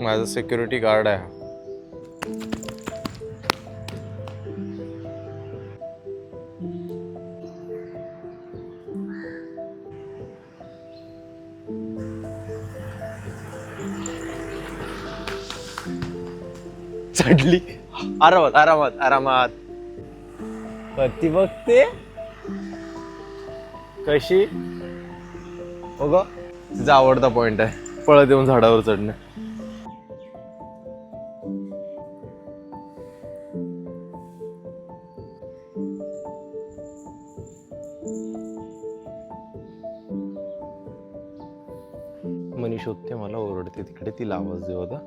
माझा security guard आहे. हा. चढली. आरामात आरामात आरामात. ती बघते. कशी? बघ. तिचा आवडता पॉइंट आहे. पळत येऊन झाडावर चढणे. मनी शोधते मला ओरडते तिकडे तिला आवाज देऊ होता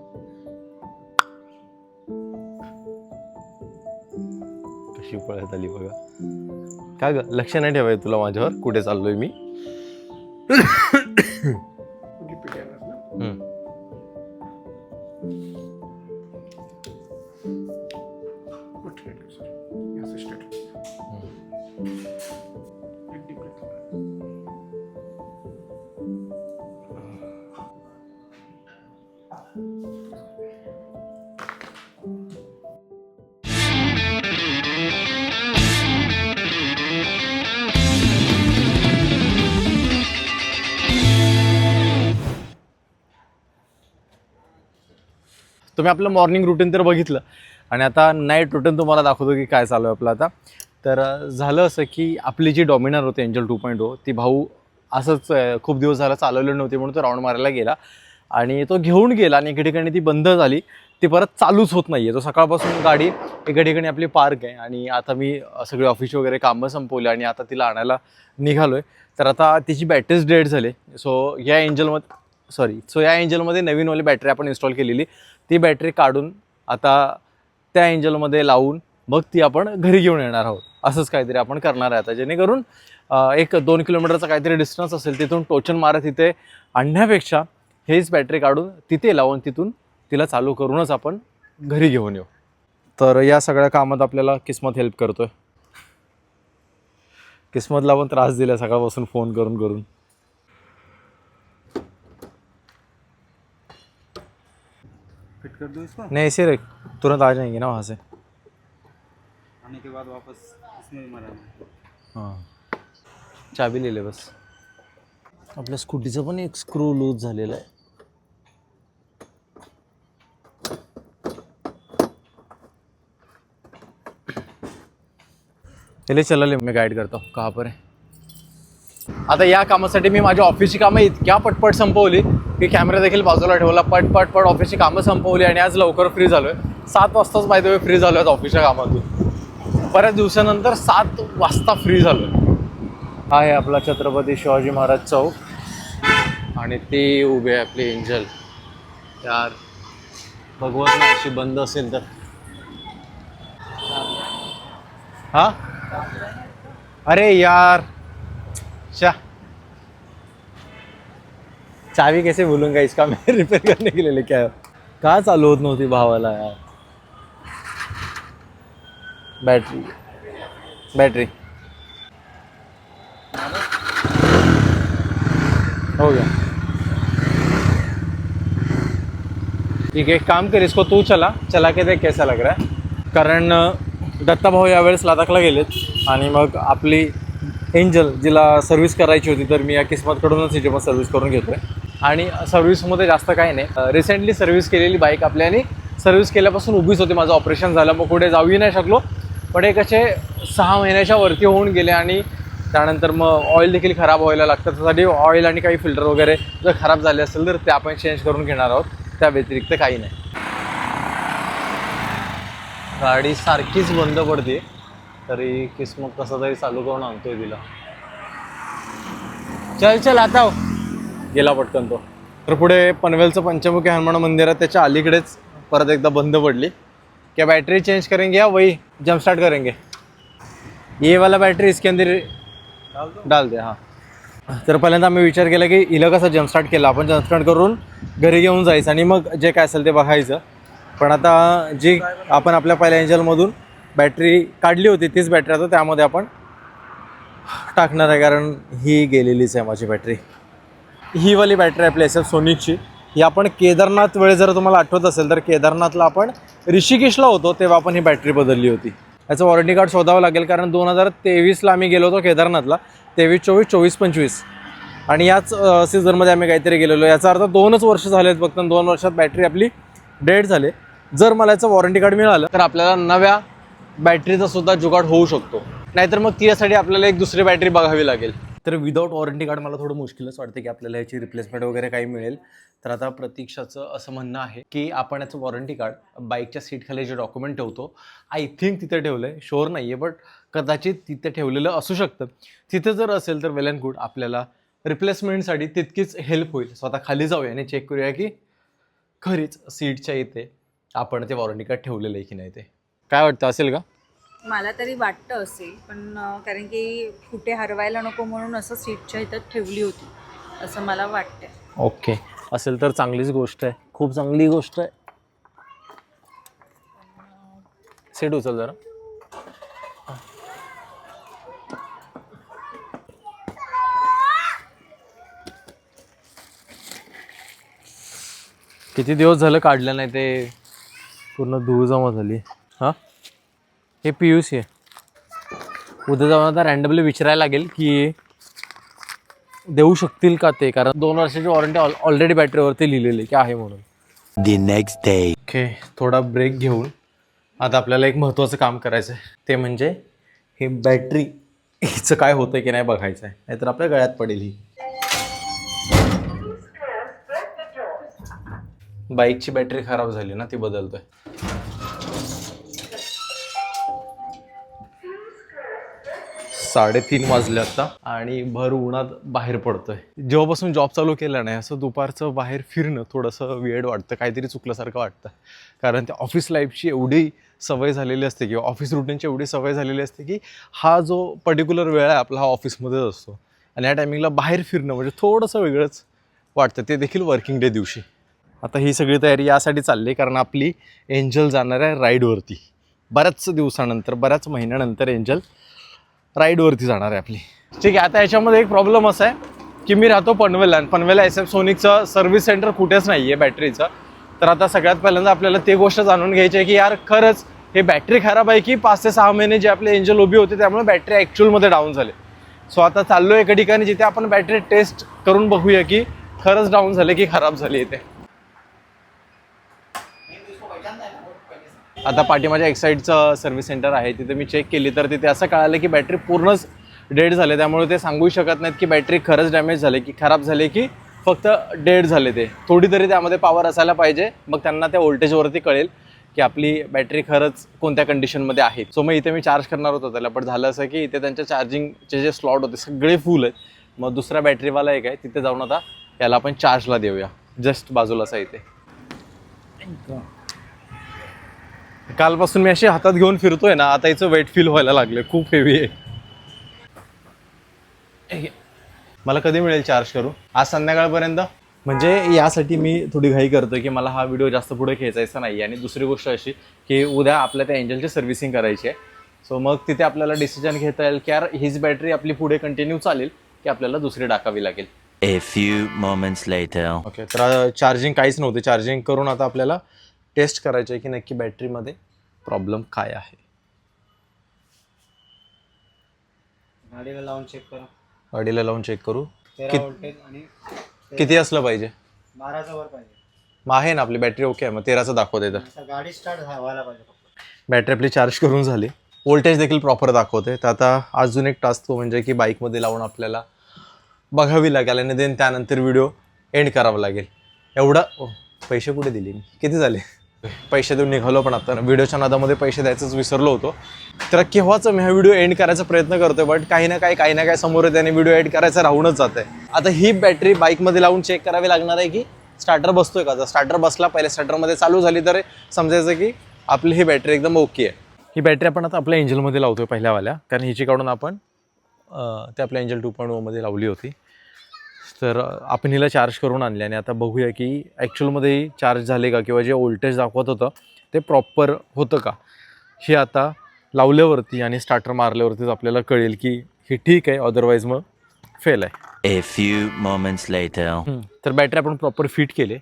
कशी पळत आली बघा. का ग लक्ष नाही ठेवाय तुला माझ्यावर? कुठे चाललोय मी? हम्म. तुम्ही आपलं मॉर्निंग रुटीन तर बघितलं. आणि आता नाईट रुटीन तुम्हाला दाखवतो की काय चालू आहे आपलं आता. तर झालं असं की आपली जी डॉमिनर होती एंजल टू पॉईंट ओ ती भाऊ असंच खूप दिवस झाला चालवली नव्हती म्हणून तो राऊंड मारायला गेला. आणि तो घेऊन गेला आणि एका ठिकाणी ती बंद झाली. ती परत चालूच होत नाही आहे तो सकाळपासून गाडी एका ठिकाणी आपली पार्क आहे. आणि आता मी सगळे सगळी ऑफिस वगैरे कामं संपवली आणि आता तिला आणायला निघालो आहे तर आता तिची बॅटरीच डेड झाली. सो या एंजलमध्ये सॉरी सो या एंजलमध्ये नवीनवाली बॅटरी आपण इन्स्टॉल केलेली. ती बॅटरी काढून आता त्या एंजलमध्ये लावून मग ती आपण घरी घेऊन येणार आहोत. असंच काहीतरी आपण करणार आहे आता. जेणेकरून एक दोन किलोमीटरचा काहीतरी डिस्टन्स असेल तिथून टोचन मारत तिथे आणण्यापेक्षा हेच बॅटरी काढून तिथे लावून तिथून तिला चालू करूनच आपण घरी घेऊन येऊ. तर या सगळ्या कामात आपल्याला किस्मत हेल्प करतो आहे किस्मतला पण त्रास दिला सकाळपासून फोन करून करून. फिट कर दूँ इसको? नहीं ऐसे रख। तुरंत आ जाएंगे ना वहाँ से। आने के बाद वापस इसमें भी मराना हां। चाबी लिहिले बस। आपल्या स्कूटीचं पण एक स्क्रू लूज झालेला आहे. चले चला मैं गाईड करतो कहा पर आहे आता या कामासाठी मी माझ्या ऑफिसची कामं इतक्या पटपट संपवली. की कॅमेरा देखील बाजूला ठेवला. पट पट पट ऑफिसची कामं संपवली आणि आज लवकर फ्री झालोय. सात वाजताच बाय वे फ्री झालोय आज ऑफिसच्या कामातून. बऱ्याच दिवसानंतर सात वाजता फ्री झालोय. हा आहे आपला छत्रपती शिवाजी महाराज चौक. आणि ते उभे आहे आपले एंजल यार भगवत अशी बंद असेल तर. हा? अरे यार शा चावी कैसे भूलूंगा इसका मैं रिपेयर करने के लिए लेके आया का चालू होत नव्हती भावाला यार? बॅटरी बॅटरी हो गया। ठीक है एक काम कर इसको तू चला। चला के देख कैसा लग रहा है। कारण दत्ता भाऊ यावेळेस लडाखला गेलेत आणि मग आपली एंजल जिला सर्व्हिस करायची होती तर मी या किस्मतकडूनच हिची पण सर्व्हिस करून आहे आणि सर्व्हिसमध्ये जास्त काही नाही. रिसेंटली सर्व्हिस केलेली बाईक आपल्याने सर्व्हिस केल्यापासून उभीच होती. माझं ऑपरेशन झालं. मग कुठे जाऊही नाही शकलो. पण एक असे सहा महिन्याच्या वरती होऊन गेले आणि त्यानंतर मग ऑइल देखील खराब व्हायला लागतं. त्यासाठी ऑइल आणि काही फिल्टर वगैरे जर खराब झाले असेल तर ते आपण चेंज करून घेणार आहोत. त्या व्यतिरिक्त काही नाही. गाडी सारखीच बंद पडते. तरी किस्मत कसं तरी चालू करून आणतोय तिला. चल चल आता हो. गेला पटकन तो. तर पुढे पनवेलचं पंचमुखी हनुमान मंदिर आहे त्याच्या अलीकडेच परत एकदा बंद पडली. क्या बैटरी चेंज करेंगे या? वही जंप स्टार्ट करेंगे. ये वाला बैटरी इसके अंदर डाल दे. हां. तर पहिल्यांदा आम्ही विचार केला की हिला कसं जंप स्टार्ट केला? आपण जंप स्टार्ट करून घरी घेऊन जायचं आणि मग जे काय असेल ते बघायचं. पण आता जी आपण आपल्या पहिल्या एंजलमधून बॅटरी काढली होती तीच बॅटरी आता त्यामध्ये आपण टाकणार आहे कारण ही गेलेलीच आहे माझी बॅटरी ही वाली बॅटरी आपली एस सोनीची. ही आपण केदारनाथ वेळ जर तुम्हाला आठवत असेल तर केदारनाथला आपण ऋषिकेशला होतो तेव्हा आपण ही बॅटरी बदलली होती. याचं वॉरंटी कार्ड शोधावं लागेल कारण दोन हजार तेवीसला आम्ही गेलो होतो केदारनाथला. तेवीस चोवीस चोवीस पंचवीस. आणि याच सीझनमध्ये आम्ही काहीतरी गेलेलो. याचा अर्थ दोनच वर्ष झाले आहेत फक्त दोन वर्षात बॅटरी आपली डेड झाले. जर मला याचं वॉरंटी कार्ड मिळालं तर आपल्याला नव्या बॅटरीचा सुद्धा जुगाड होऊ शकतो. नाहीतर मग त्यासाठी आपल्याला एक दुसरी बॅटरी बघावी लागेल. तर विदाऊट वॉरंटी कार्ड मला थोडं मुश्किलच वाटतं की आपल्याला याची रिप्लेसमेंट वगैरे काही मिळेल. तर आता प्रतीक्षाचं असं म्हणणं आहे की आपण याचं वॉरंटी कार्ड बाईकच्या सीटखाली जे डॉक्युमेंट ठेवतो आय थिंक तिथे ठेवलं आहे शुअर नाही आहे बट कदाचित तिथे ठेवलेलं असू शकतं. तिथे जर असेल तर वेल अँड गुड आपल्याला रिप्लेसमेंटसाठी तितकीच हेल्प होईल. स्वतः खाली जाऊया आणि चेक करूया की खरीच सीटच्या इथे आपण ते वॉरंटी कार्ड ठेवलेलं आहे की नाही ते. काय वाटतं? असेल का? मला तरी वाटतं असेल पण कारण की कुठे हरवायला नको म्हणून असं सीटच्या इथं ठेवली होती असं मला वाटतं ओके. असेल तर चांगलीच गोष्ट आहे. खूप चांगली गोष्ट आहे. सीट उचल जरा. किती दिवस झालं काढलं नाही ते? पूर्ण धूळ जमा झाली. हां? हे पी यू सी आहे. उद्या जाऊन आता रँडमली विचारायला लागेल की देऊ शकतील का ते? कारण दोन वर्षाची वॉरंटी ऑलरेडी बॅटरीवरती लिहिलेली की आहे म्हणून. The next day. ओके थोडा ब्रेक घेऊन आता आपल्याला एक महत्त्वाचं काम करायचं आहे ते म्हणजे ही बॅटरी हिचं काय होतं की नाही बघायचं आहे नाहीतर आपल्या गळ्यात पडेल ही. बाईकची बॅटरी खराब झाली ना ती बदलतोय. साडेतीन वाजले आता आणि भर उन्हात बाहेर पडतोय. जेव्हापासून जॉब चालू केला नाही असं दुपारचं बाहेर फिरणं थोडंसं वेळ वाटतं काहीतरी चुकल्यासारखं वाटतं. कारण त्या ऑफिस लाईफची एवढी सवय झालेली असते किंवा ऑफिस रुटीनची एवढी सवय झालेली असते की हा जो पर्टिक्युलर वेळ आहे आपला हा ऑफिसमध्येच असतो. आणि या टायमिंगला बाहेर फिरणं म्हणजे थोडंसं वेगळंच वाटतं. ते देखील वर्किंग डे दिवशी. आता ही सगळी तयारी यासाठी चालली आहे कारण आपली एंजल जाणार आहे राईडवरती बऱ्याच दिवसानंतर बऱ्याच महिन्यानंतर एंजल राईडवरती जाणार आहे आपली. ठीक आहे आता याच्यामध्ये एक प्रॉब्लेम असा आहे की मी राहतो पनवेलला आणि एस एफ सोनिकचं सर्व्हिस सेंटर कुठेच नाही आहे बॅटरीचं तर आता सगळ्यात पहिल्यांदा आपल्याला ते गोष्ट जाणून घ्यायची आहे की यार खरंच हे बॅटरी खराब आहे की पाच ते सहा महिने जे आपले एंजल उभी होते त्यामुळे बॅटरी ॲक्च्युअलमध्ये डाऊन झाले. सो आता चाललो एका ठिकाणी जिथे आपण बॅटरी टेस्ट करून बघूया की खरंच डाऊन झाले की खराब झाली येते आता पाठीमाच्या एक्साईडचं सर्व्हिस सेंटर आहे तिथे मी चेक केली. तर तिथे असं कळालं की बॅटरी पूर्णच डेड झाले. त्यामुळे ते सांगू शकत नाहीत की बॅटरी खरंच डॅमेज झाले की खराब झाले की फक्त डेड झाले ते. थोडी तरी त्यामध्ये पॉवर असायला पाहिजे. मग त्यांना त्या व्होल्टेजवरती कळेल की आपली बॅटरी खरंच कोणत्या कंडिशनमध्ये आहे. सो मग इथे मी चार्ज करणार होतो त्याला. पण झालं असं की इथे त्यांच्या चार्जिंगचे जे स्लॉट होते सगळे फुल आहेत. मग दुसरा बॅटरीवाला एक आहे. तिथे जाऊन आता याला आपण चार्जला देऊया. जस्ट बाजूला आहे इथे. कालपासून मी अशी हातात घेऊन फिरतोय ना आता हिचं वेट फील व्हायला लागले खूप हेवी आहे. मला कधी मिळेल चार्ज करू? आज संध्याकाळपर्यंत? म्हणजे यासाठी मी थोडी घाई करतो की मला हा व्हिडिओ जास्त पुढे खेचायचा नाही आणि दुसरी गोष्ट अशी की उद्या आपल्या त्या एंजलची सर्व्हिसिंग करायची आहे. सो मग तिथे आपल्याला डिसिजन घेता येईल की यार हीच बॅटरी आपली पुढे कंटिन्यू चालेल की आपल्याला दुसरी टाकावी लागेल. A few moments later. Okay तर चार्जिंग काहीच नव्हते. चार्जिंग करून आता आपल्याला टेस्ट करायचं आहे की नक्की बॅटरीमध्ये प्रॉब्लेम काय आहे? गाडीला लावून चेक करा. गाडीला लावून चेक करू. तेरा कित- व्होल्टेज आणि किती असलं पाहिजे? बाराचा वर पाहिजे. मग आहे ना आपली बॅटरी ओके आहे मग तेराचं दाखवते तर आता गाडी स्टार्ट व्हायला पाहिजे फक्त. बॅटरी आपली चार्ज करून झाली. व्होल्टेज देखील प्रॉपर दाखवते. तर आता अजून एक टास्क तो म्हणजे की बाईकमध्ये लावून आपल्याला बघावी लागेल आणि देन त्यानंतर व्हिडिओ एंड करावा लागेल. एवढा ओ, पैसे कुठे दिले मी? किती झाले? पैसे देऊन निघालो पण आता. व्हिडिओच्या नादामध्ये पैसे द्यायचंच विसरलो होतो. तर केव्हाच मी हा व्हिडिओ एंड करायचा प्रयत्न करतोय बट काही ना काही काही ना काही समोर त्याने व्हिडिओ एड करायचा राहूनच जात आहे आता ही बॅटरी बाईकमध्ये लावून चेक करावी लागणार आहे की स्टार्टर बसतोय का? जर स्टार्टर बसला पहिले स्टार्टरमध्ये चालू झाली तर समजायचं की आपली ही बॅटरी एकदम ओके आहे. ही बॅटरी आपण आता आपल्या एंजलमध्ये लावतोय पहिल्यावाल्या. कारण हिची काढून आपण ते आपल्या एंजल टू पॉईंट ओमध्ये लावली होती. तर आपण हिला चार्ज करून आणली आणि आता बघूया की ॲक्च्युअलमध्ये चार्ज झाले का किंवा जे व्होल्टेज दाखवत होतं ते प्रॉपर होतं का? हे आता लावल्यावरती आणि स्टार्टर मारल्यावरतीच आपल्याला कळेल की हे ठीक आहे अदरवाईज मग फेल आहे. A few moments later. तर बॅटरी आपण प्रॉपर फिट केले.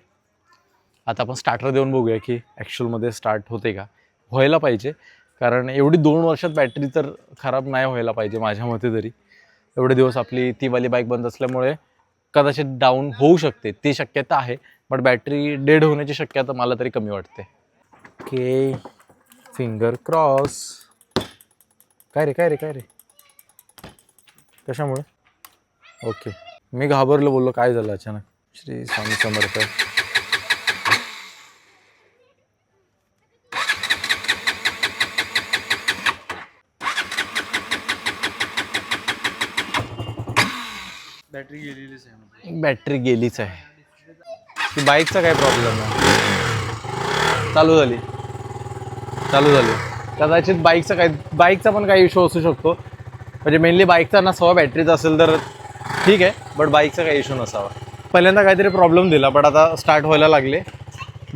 आता आपण स्टार्टर देऊन बघूया की ॲक्च्युअलमध्ये स्टार्ट होते का? व्हायला पाहिजे. कारण एवढी दोन वर्षात बॅटरी तर खराब नाही व्हायला पाहिजे माझ्या मते तरी. एवढे दिवस आपली ती वाली बाईक बंद असल्यामुळे कदाचित डाऊन होऊ शकते ती शक्यता आहे बट बॅटरी डेड होण्याची शक्यता मला तरी कमी वाटते. ओके फिंगर क्रॉस काय रे काय रे काय रे? कशामुळे? ओके मी घाबरलो बोललो काय झालं अचानक? श्री स्वामी समर्थ. बॅटरी गेलेलीच आहे बॅटरी गेलीच आहे. ती बाईकचा काय प्रॉब्लेम आहे? चालू झाली. चालू झाली. कदाचित बाईकचा काय बाईकचा पण काही इश्यू असू शकतो. म्हणजे मेनली बाईकचा नसावा बॅटरीचा असेल तर ठीक आहे बट बाईकचा काही इश्यू नसावा. पहिल्यांदा काहीतरी प्रॉब्लेम दिला बट आता स्टार्ट व्हायला लागले.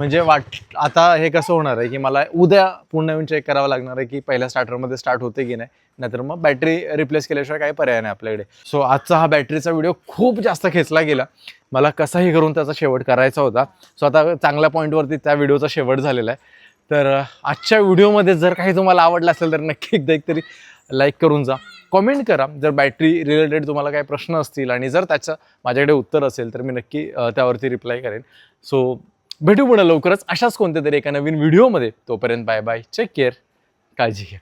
म्हणजे वाट आता हे कसं होणार आहे की मला उद्या पुन्हा येऊन चेक करावं लागणार आहे की पहिल्या स्टार्टरमध्ये स्टार्ट होते की नाही. नाहीतर मग बॅटरी रिप्लेस केल्याशिवाय काही पर्याय नाही आपल्याकडे. सो आजचा हा बॅटरीचा व्हिडिओ खूप जास्त खेचला गेला. मला कसाही करून त्याचा शेवट करायचा होता. सो आता चांगल्या पॉईंटवरती त्या व्हिडिओचा शेवट झालेला आहे. तर आजच्या व्हिडिओमध्ये जर काही तुम्हाला आवडलं असेल तर नक्की एकदा एक तरी लाईक करून जा. कॉमेंट करा. जर बॅटरी रिलेटेड तुम्हाला काही प्रश्न असतील आणि जर त्याचं माझ्याकडे उत्तर असेल तर मी नक्की त्यावरती रिप्लाय करेन. सो भेटू पुन्हा लवकरच अशाच कोणत्या तरी एका नवीन व्हिडिओमध्ये. तोपर्यंत बाय बाय. चेक केअर काळजी घ्या.